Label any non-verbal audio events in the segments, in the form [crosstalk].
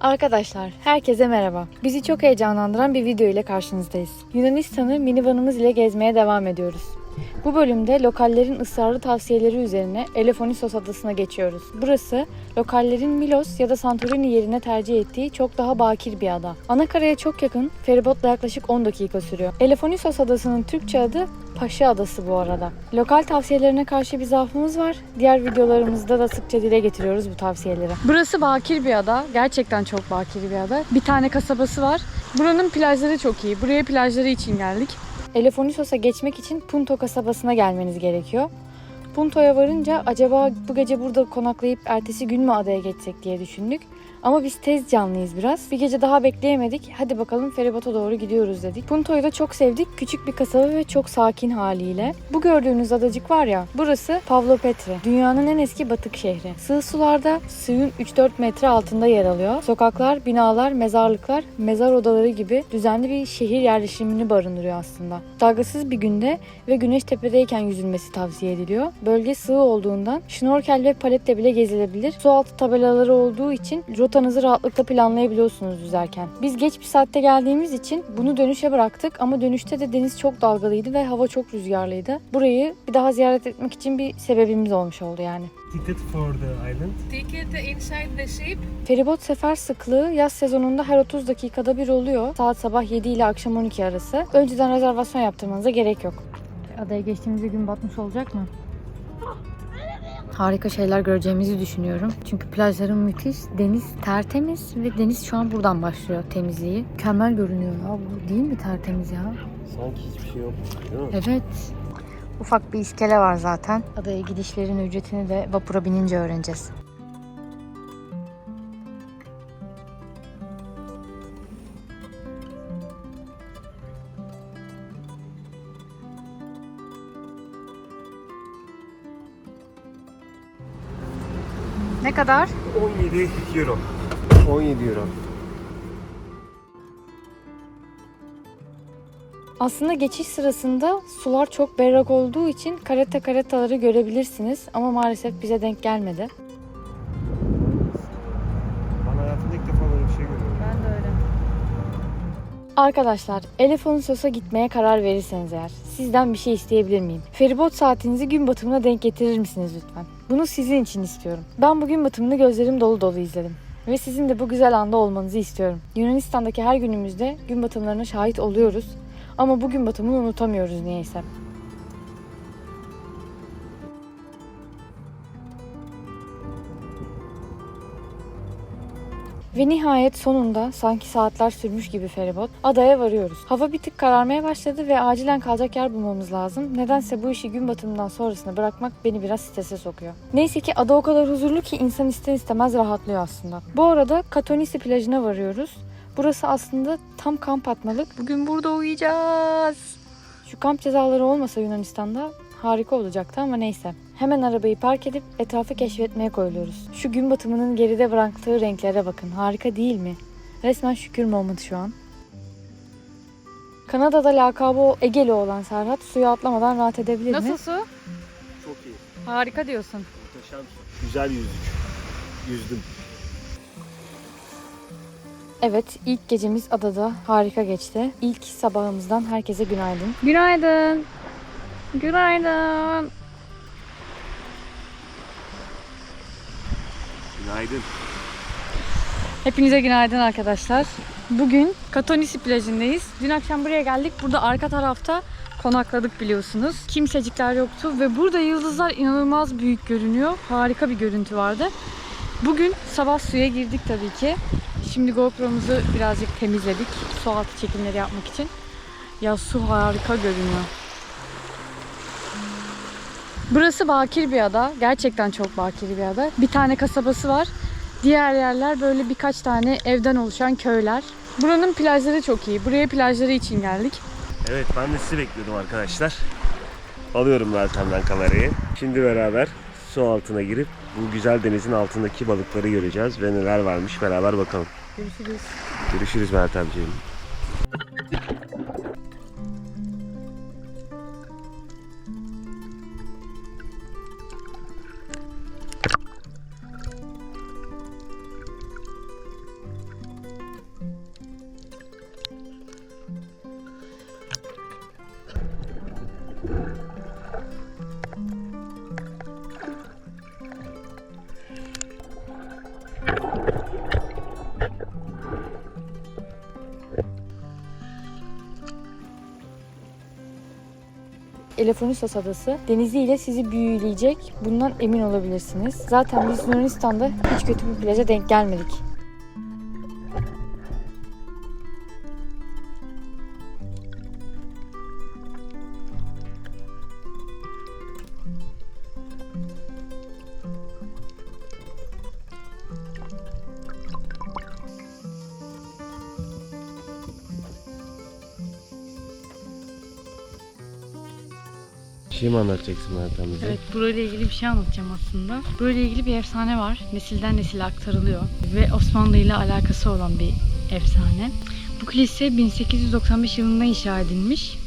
Arkadaşlar, herkese merhaba. Bizi çok heyecanlandıran bir video ile karşınızdayız. Yunanistan'ı minivanımız ile gezmeye devam ediyoruz. Bu bölümde lokallerin ısrarlı tavsiyeleri üzerine Elefonisos adasına geçiyoruz. Burası lokallerin Milos ya da Santorini yerine tercih ettiği çok daha bakir bir ada. Anakaraya çok yakın, feribotla yaklaşık 10 dakika sürüyor. Elefonisos adasının Türkçe adı Paşa Adası bu arada. Lokal tavsiyelerine karşı bir zaafımız var. Diğer videolarımızda da sıkça dile getiriyoruz bu tavsiyeleri. Burası bakir bir ada. Gerçekten çok bakir bir ada. Bir tane kasabası var. Buranın plajları çok iyi. Buraya plajları için geldik. Elefonisos'a geçmek için Punto kasabasına gelmeniz gerekiyor. Punto'ya varınca acaba bu gece burada konaklayıp ertesi gün mü adaya geçsek diye düşündük. Ama biz tez canlıyız biraz. Bir gece daha bekleyemedik. Hadi bakalım feribota doğru gidiyoruz dedik. Punto'yu da çok sevdik. Küçük bir kasaba ve çok sakin haliyle. Bu gördüğünüz adacık var ya, burası Pavlopetre. Dünyanın en eski batık şehri. Sığ sularda suyun 3-4 metre altında yer alıyor. Sokaklar, binalar, mezarlıklar, mezar odaları gibi düzenli bir şehir yerleşimini barındırıyor aslında. Dalgasız bir günde ve güneş tepedeyken yüzülmesi tavsiye ediliyor. Bölge sığ olduğundan şnorkel ve paletle bile gezilebilir. Su altı tabelaları olduğu için rotanızı rahatlıkla planlayabiliyorsunuz yüzerken. Biz geç bir saatte geldiğimiz için bunu dönüşe bıraktık ama dönüşte de deniz çok dalgalıydı ve hava çok rüzgarlıydı. Burayı bir daha ziyaret etmek için bir sebebimiz olmuş oldu yani. Ticket for the island. ticket inside the ship. Feribot sefer sıklığı yaz sezonunda her 30 dakikada bir oluyor. Saat sabah 7 ile akşam 12 arası. Önceden rezervasyon yaptırmanıza gerek yok. Adaya geçtiğimizde gün batmış olacak mı? Harika şeyler göreceğimizi düşünüyorum. Çünkü plajların müthiş, deniz tertemiz ve deniz şu an buradan başlıyor temizliği. Mükemmel görünüyor ya bu değil mi tertemiz ya? Sanki hiçbir şey yok. Değil mi? Evet. Ufak bir iskele var zaten. Adaya gidişlerin ücretini de vapura binince öğreneceğiz. Ne kadar? 17 euro. 17 euro. Aslında geçiş sırasında sular çok berrak olduğu için kareta karetaları görebilirsiniz ama maalesef bize denk gelmedi. Arkadaşlar, Elefonisos'a gitmeye karar verirseniz eğer sizden bir şey isteyebilir miyim? Feribot saatinizi gün batımına denk getirir misiniz lütfen? Bunu sizin için istiyorum. Ben bugün batımını gözlerim dolu dolu izledim. Ve sizin de bu güzel anda olmanızı istiyorum. Yunanistan'daki her günümüzde gün batımlarına şahit oluyoruz. Ama bu gün batımını unutamıyoruz niyeyse. Ve nihayet sonunda sanki saatler sürmüş gibi feribot adaya varıyoruz. Hava bir tık kararmaya başladı ve acilen kalacak yer bulmamız lazım. Nedense bu işi gün batımından sonrasına bırakmak beni biraz strese sokuyor. Neyse ki ada o kadar huzurlu ki insan ister istemez rahatlıyor aslında. Bu arada Katonisi plajına varıyoruz. Burası aslında tam kamp atmalık. Bugün burada uyuyacağız. Şu kamp cezaları olmasa Yunanistan'da harika olacaktı ama neyse. Hemen arabayı park edip etrafı keşfetmeye koyuluyoruz. Şu gün batımının geride bıraktığı renklere bakın. Harika değil mi? Resmen şükür moment şu an. Kanada'da lakabı Egeli olan Serhat suya atlamadan rahat edebilir mi? Nasıl su? Çok iyi. Harika diyorsun. Muhteşem. Güzel yüzdük. Yüzdüm. Evet, ilk gecemiz adada harika geçti. İlk sabahımızdan herkese günaydın. Günaydın. Günaydın. Günaydın. Hepinize günaydın arkadaşlar. Bugün Katonisi plajındayız. Dün akşam buraya geldik. Burada arka tarafta konakladık biliyorsunuz. Kimsecikler yoktu ve burada yıldızlar inanılmaz büyük görünüyor. Harika bir görüntü vardı. Bugün sabah suya girdik tabii ki. Şimdi GoPro'muzu birazcık temizledik. Su altı çekimleri yapmak için. Ya su harika görünüyor. Burası bakir bir ada. Gerçekten çok bakir bir ada. Bir tane kasabası var. Diğer yerler böyle birkaç tane evden oluşan köyler. Buranın plajları çok iyi. Buraya plajları için geldik. Evet ben de sizi bekliyordum arkadaşlar. Alıyorum Meltem'den kamerayı. Şimdi beraber su altına girip bu güzel denizin altındaki balıkları göreceğiz ve neler varmış beraber bakalım. Görüşürüz. Görüşürüz Meltemciğim. Elefonisos adası deniziyle sizi büyüleyecek. Bundan emin olabilirsiniz. Zaten biz Yunanistan'da hiç kötü bir plaja denk gelmedik. Mi anlatacaksın Meltem bize? Evet, burayla ilgili bir şey anlatacağım aslında. Burayla ilgili bir efsane var. Nesilden nesile aktarılıyor. Ve Osmanlı ile alakası olan bir efsane. Bu kilise 1895 yılında inşa edilmiş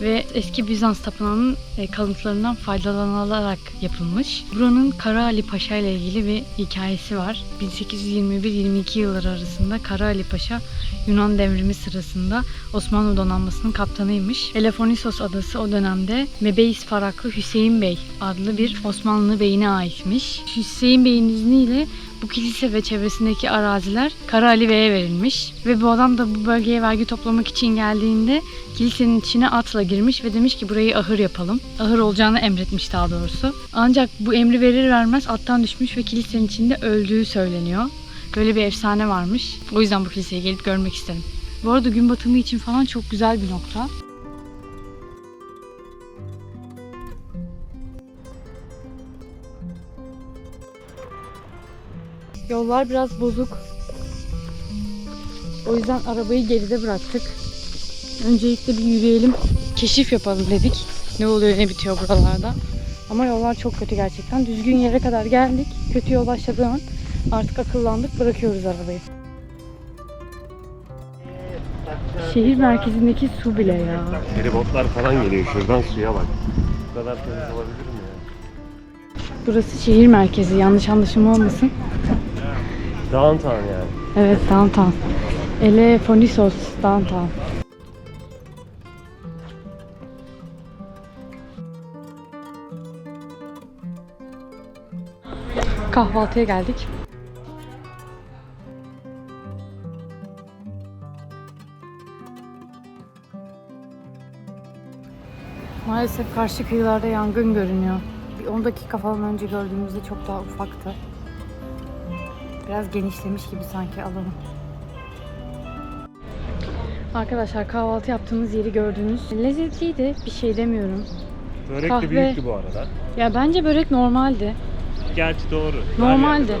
ve eski Bizans tapınağının e, kalıntılarından faydalanılarak yapılmış. Buranın Kara Ali Paşa ile ilgili bir hikayesi var. 1821-22 yılları arasında Kara Ali Paşa Yunan devrimi sırasında Osmanlı donanmasının kaptanıymış. Elefonisos adası o dönemde Mebeis Faraklı Hüseyin Bey adlı bir Osmanlı beyine aitmiş. Hüseyin Bey'in izniyle bu kilise ve çevresindeki araziler Kara Ali Bey'e verilmiş. Ve bu adam da bu bölgeye vergi toplamak için geldiğinde kilisenin içine atla girmiş ve demiş ki burayı ahır yapalım. Ahır olacağını emretmiş daha doğrusu. Ancak bu emri verir vermez attan düşmüş ve kilisenin içinde öldüğü söyleniyor. Böyle bir efsane varmış. O yüzden bu kiliseye gelip görmek istedim. Bu arada gün batımı için falan çok güzel bir nokta. Yollar biraz bozuk. O yüzden arabayı geride bıraktık. Öncelikle bir yürüyelim, keşif yapalım dedik. Ne oluyor ne bitiyor buralarda. Ama yollar çok kötü gerçekten. Düzgün yere kadar geldik. Kötü yol başladığı an artık akıllandık bırakıyoruz arabayı. Şehir merkezindeki su bile ya. Feribotlar falan geliyor şuradan suya bak. Bu kadar temiz olabilir mi ya? Burası şehir merkezi yanlış anlaşılma olmasın. Downtown yani. Evet downtown. Elefonisos downtown. Kahvaltıya geldik. Maalesef karşı kıyılarda yangın görünüyor. Bir 10 dakika falan önce gördüğümüzde çok daha ufaktı. Biraz genişlemiş gibi sanki alanı. Arkadaşlar kahvaltı yaptığımız yeri gördünüz. Lezzetliydi. Bir şey demiyorum. Börek Kahve. de büyüktü bu arada. Ya bence börek normaldi. Gerçi doğru. Böyle.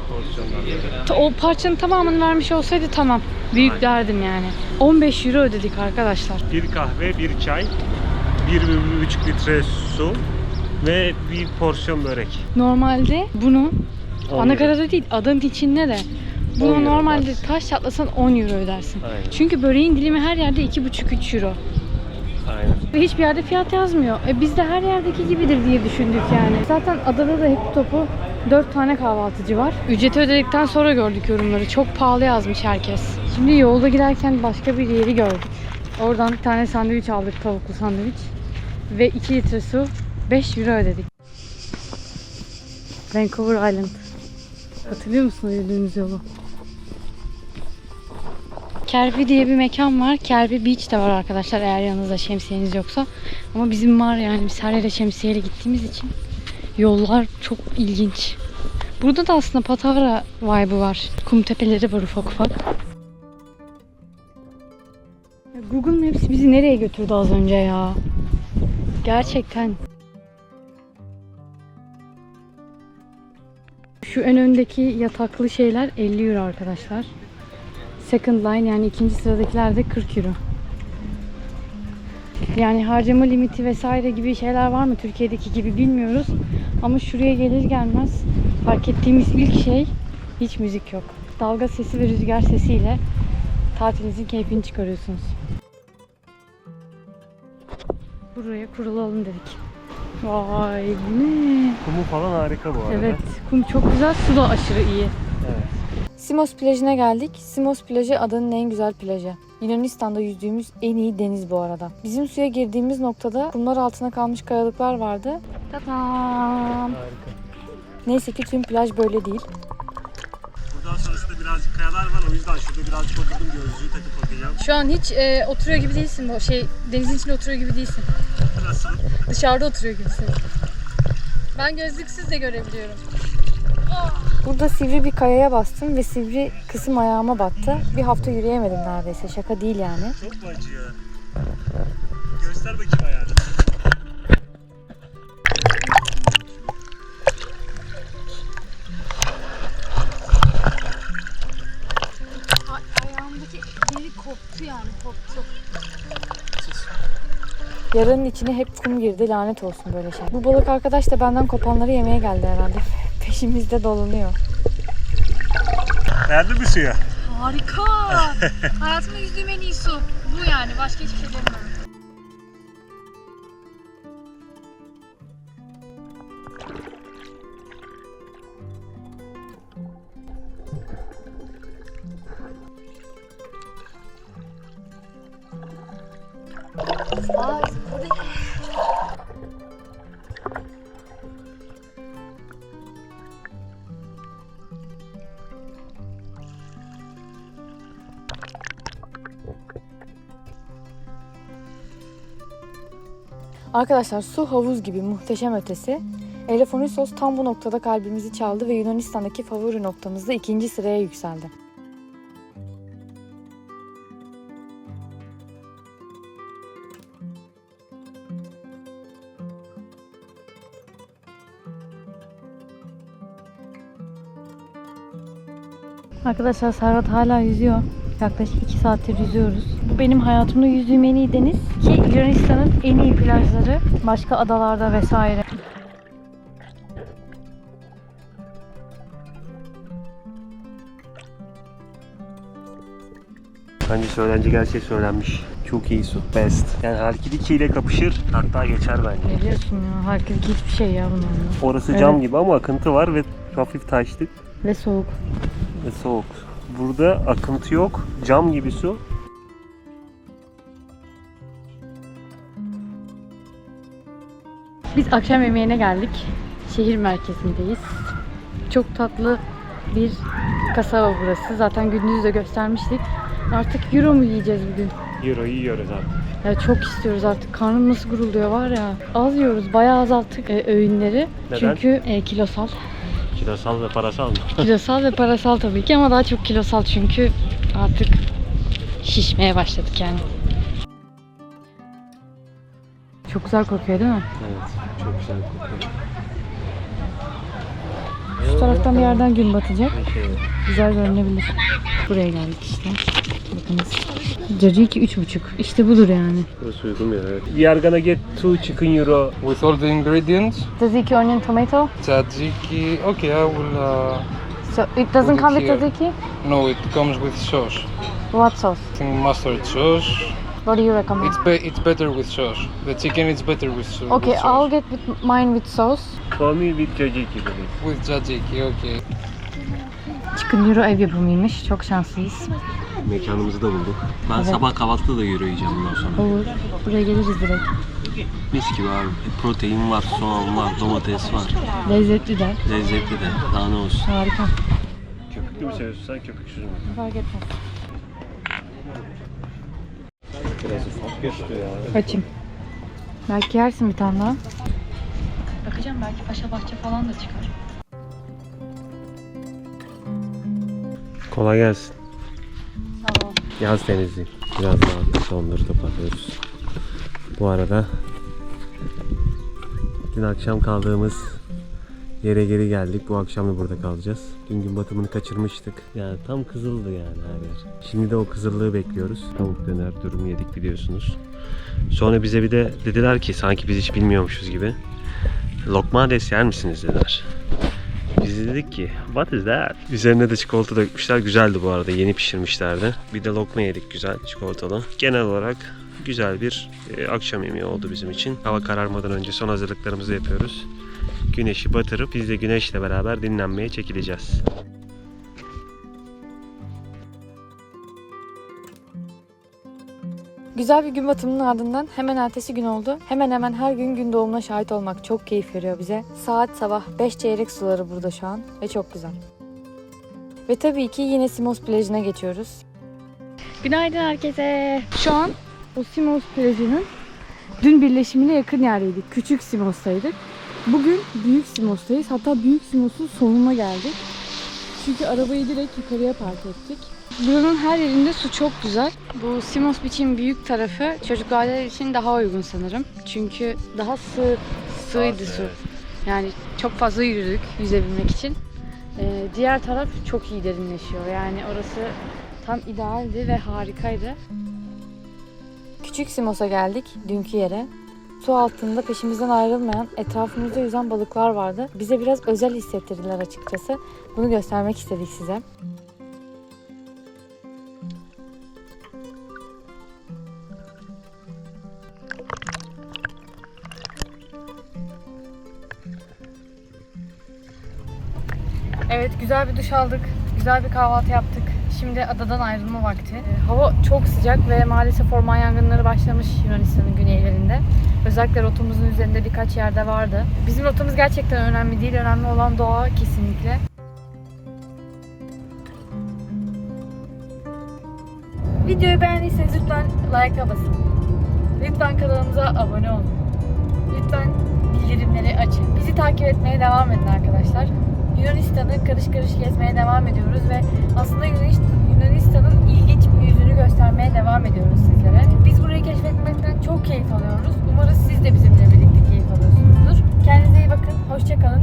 Ta- O parçanın tamamını vermiş olsaydı tamam. Büyük Aynen. derdim yani. 15 euro ödedik arkadaşlar. Bir kahve, bir çay, bir, bir, bir buçuk litre su ve bir porsiyon börek. Normalde bunu 10 anakarada değil adanın içinde de 10 bunu euro normalde dersin. taş çatlasan 10 euro ödersin. Aynen. Çünkü böreğin dilimi her yerde 2,5-3 euro. Aynen. Ve hiçbir yerde fiyat yazmıyor. E biz de her yerdeki gibidir diye düşündük yani. Zaten adada da hep topu 4 tane kahvaltıcı var. Ücreti ödedikten sonra gördük yorumları. Çok pahalı yazmış herkes. Şimdi yolda giderken başka bir yeri gördük. Oradan bir tane sandviç aldık, tavuklu sandviç. Ve 2 litre su 5 euro ödedik. Vancouver Island. Hatırlıyor musun yürüdüğümüz yolu? Kervi diye bir mekan var. Kervi Beach de var arkadaşlar eğer yanınızda şemsiyeniz yoksa. Ama bizim var yani biz her yere şemsiyeyle gittiğimiz için yollar çok ilginç. Burada da aslında Patavra vibe'ı var. Kum tepeleri var ufak ufak. Google Maps bizi nereye götürdü az önce ya? Gerçekten. Şu en öndeki yataklı şeyler 50 euro arkadaşlar. Second line yani ikinci sıradakiler de 40 euro. Yani harcama limiti vesaire gibi şeyler var mı Türkiye'deki gibi bilmiyoruz. Ama şuraya gelir gelmez fark ettiğimiz ilk şey hiç müzik yok. Dalga sesi ve rüzgar sesiyle tatilinizin keyfini çıkarıyorsunuz. Buraya kurulalım dedik. Vay bu ne? Kumu falan harika bu arada. Evet kum çok güzel su da aşırı iyi. Evet. Simos plajına geldik. Simos plajı adanın en güzel plajı. Yunanistan'da yüzdüğümüz en iyi deniz bu arada. Bizim suya girdiğimiz noktada kumlar altına kalmış kayalıklar vardı. Tadam! Harika. Neyse ki tüm plaj böyle değil. Birazcık kayalar var. O yüzden şurada birazcık oturdum gözlüğü takıp bakacağım. Şu an hiç e, oturuyor gibi değilsin bu şey denizin içinde oturuyor gibi değilsin. nasıl? Dışarıda oturuyor gibisin. Ben gözlüksüz de görebiliyorum. Burada sivri bir kayaya bastım ve sivri kısım ayağıma battı. Bir hafta yürüyemedim neredeyse. Şaka değil yani. Çok mu acıyor? Göster bakayım ayağını. Koptu yani koptu. Yaranın içine hep kum girdi. Lanet olsun böyle şey. Bu balık arkadaş da benden kopanları yemeye geldi herhalde. [laughs] Peşimizde dolanıyor. Beğendin mi suyu? Harika. [laughs] Hayatımda yüzdüğüm en iyi su. Bu yani. Başka hiçbir şey demiyorum. Arkadaşlar su havuz gibi muhteşem ötesi. Elefonisos tam bu noktada kalbimizi çaldı ve Yunanistan'daki favori noktamızda ikinci sıraya yükseldi. Arkadaşlar Serhat hala yüzüyor. Yaklaşık 2 saattir yüzüyoruz. Bu benim hayatımda yüzdüğüm en iyi deniz. Ki Yunanistan'ın en iyi plajları. Başka adalarda vesaire. Bence söylenecek her şey söylenmiş. Çok iyi su. Best. Yani Halkidiki ile kapışır. Hatta geçer bence. Ne diyorsun ya? Herkes hiçbir şey ya bunun. Orası cam Evet. gibi ama akıntı var ve hafif taşlık Ve soğuk. ve soğuk. Burada akıntı yok. Cam gibi su. Biz akşam yemeğine geldik. Şehir merkezindeyiz. Çok tatlı bir kasaba burası. Zaten gündüz de göstermiştik. Artık euro mu yiyeceğiz bugün? Euro yiyoruz artık. Ya çok istiyoruz artık. Karnım nasıl gurulduyor var ya. Az yiyoruz. Bayağı azalttık e, öğünleri. Neden? Çünkü e, kilosal. Kilosal ve parasal mı? [laughs] Kilosal ve parasal tabii ki ama daha çok kilosal çünkü artık şişmeye başladık yani. Çok güzel kokuyor değil mi? Evet. Çok güzel kokuyor. Şu taraftan bir yerden gün batacak. Şey. Güzel görünebilir. Buraya geldik işte. Bakınız. Caciki üç buçuk. İşte budur yani. Burası uygun bir yer. Evet. We are gonna get two chicken euro. with all the ingredients. Tzatziki onion tomato. Tzatziki. Okay, I will. Uh, So it doesn't come with tzatziki? no, it comes with sauce. What sauce? I think mustard sauce. What do you recommend? It's be- it's better with sauce. The chicken is better with, sa- Okay, with I'll sauce. get with mine with sauce. For me with caciki please. With tzatziki, okay. Chicken euro ev yapımıymış. Çok şanslıyız. Mekanımızı da bulduk. Ben Evet. sabah kahvaltıda da euro yiyeceğim bundan sonra. Olur. Buraya geliriz direkt. Mis gibi abi. Protein var, soğan var, domates var. Lezzetli de. Lezzetli de. Daha ne olsun. Harika. Köpüklü mü seviyorsun sen köpüksüz mü? Fark etmez. Biraz ufak geçti ya. Açayım. Belki yersin bir tane daha. Bakacağım belki paşa bahçe falan da çıkar. Kolay gelsin. Yaz temizliği. Biraz daha artık onları toparlıyoruz. Bu arada dün akşam kaldığımız yere geri geldik. Bu akşam da burada kalacağız. Dün gün batımını kaçırmıştık. Yani tam kızıldı yani her yer. Şimdi de o kızıllığı bekliyoruz. Tavuk döner durumu yedik biliyorsunuz. Sonra bize bir de dediler ki sanki biz hiç bilmiyormuşuz gibi. Lokmades yer misiniz dediler. Dedik ki what is that? Üzerine de çikolata dökmüşler. Güzeldi bu arada. Yeni pişirmişlerdi. Bir de lokma yedik güzel çikolatalı. Genel olarak güzel bir e, akşam yemeği oldu bizim için. Hava kararmadan önce son hazırlıklarımızı yapıyoruz. Güneşi batırıp biz de güneşle beraber dinlenmeye çekileceğiz. Güzel bir gün batımının ardından hemen ertesi gün oldu. Hemen hemen her gün gün doğumuna şahit olmak çok keyif veriyor bize. Saat sabah 5 çeyrek suları burada şu an ve çok güzel. Ve tabii ki yine Simos plajına geçiyoruz. Günaydın herkese. Şu an o Simos plajının Dün birleşimine yakın yerdeydik. Küçük Simos'taydık. Bugün Büyük Simos'tayız. Hatta Büyük Simos'un sonuna geldik. Çünkü arabayı direkt yukarıya park ettik. Buranın her yerinde su çok güzel. Bu Simos Beach'in büyük tarafı çocuklar için daha uygun sanırım. Çünkü daha sığ, sığydı su. Yani çok fazla yürüdük yüzebilmek için. Ee, diğer taraf çok iyi derinleşiyor. Yani orası tam idealdi ve harikaydı. Küçük Simos'a geldik, dünkü yere. Su altında peşimizden ayrılmayan, etrafımızda yüzen balıklar vardı. Bize biraz özel hissettirdiler açıkçası. Bunu göstermek istedik size. Evet güzel bir duş aldık. Güzel bir kahvaltı yaptık. Şimdi adadan ayrılma vakti. Ee, Hava çok sıcak ve maalesef orman yangınları başlamış Yunanistan'ın güneylerinde. Özellikle rotamızın üzerinde birkaç yerde vardı. Bizim rotamız gerçekten önemli değil. Önemli olan doğa kesinlikle. Videoyu beğendiyseniz lütfen like'a basın. Lütfen kanalımıza abone olun. Lütfen bildirimleri açın. Bizi takip etmeye devam edin arkadaşlar. Yunanistan'ı karış karış gezmeye devam ediyoruz ve aslında Yunanistan'ın ilginç bir yüzünü göstermeye devam ediyoruz sizlere. Biz burayı keşfetmekten çok keyif alıyoruz. Umarız siz de bizimle birlikte keyif alıyorsunuzdur. Kendinize iyi bakın, hoşçakalın.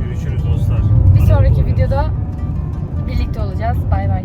Görüşürüz dostlar. Bir sonraki videoda birlikte olacağız. Bay bay.